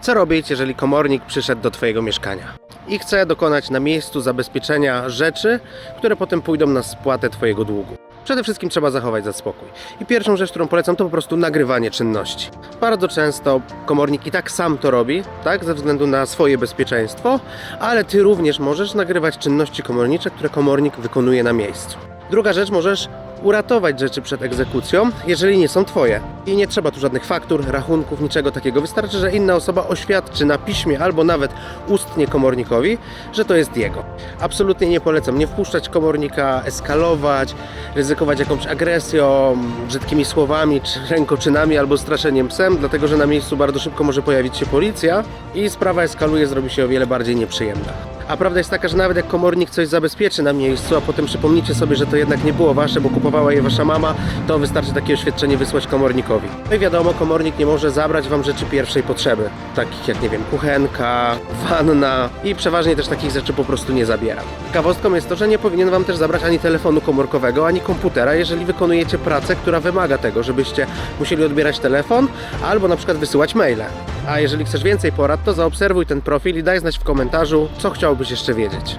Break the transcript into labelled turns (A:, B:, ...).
A: Co robić, jeżeli komornik przyszedł do Twojego mieszkania i chce dokonać na miejscu zabezpieczenia rzeczy, które potem pójdą na spłatę Twojego długu? Przede wszystkim trzeba zachować za spokój. I pierwszą rzecz, którą polecam, to po prostu nagrywanie czynności. Bardzo często komornik i tak sam to robi, tak, ze względu na swoje bezpieczeństwo, ale Ty również możesz nagrywać czynności komornicze, które komornik wykonuje na miejscu. Druga rzecz, możesz uratować rzeczy przed egzekucją, jeżeli nie są Twoje. I nie trzeba tu żadnych faktur, rachunków, niczego takiego. Wystarczy, że inna osoba oświadczy na piśmie albo nawet ustnie komornikowi, że to jest jego. Absolutnie nie polecam nie wpuszczać komornika, eskalować, ryzykować jakąś agresją, brzydkimi słowami, czy rękoczynami albo straszeniem psem, dlatego że na miejscu bardzo szybko może pojawić się policja i sprawa eskaluje, zrobi się o wiele bardziej nieprzyjemna. A prawda jest taka, że nawet jak komornik coś zabezpieczy na miejscu, a potem przypomnicie sobie, że to jednak nie było wasze, bo kupowała je wasza mama, to wystarczy takie oświadczenie wysłać komornikowi. No i wiadomo, komornik nie może zabrać wam rzeczy pierwszej potrzeby, takich jak, nie wiem, kuchenka, wanna i przeważnie też takich rzeczy po prostu nie zabiera. Ciekawostką jest to, że nie powinien wam też zabrać ani telefonu komórkowego, ani komputera, jeżeli wykonujecie pracę, która wymaga tego, żebyście musieli odbierać telefon albo na przykład wysyłać maile. A jeżeli chcesz więcej porad, to zaobserwuj ten profil i daj znać w komentarzu, co chciałbyś jeszcze wiedzieć.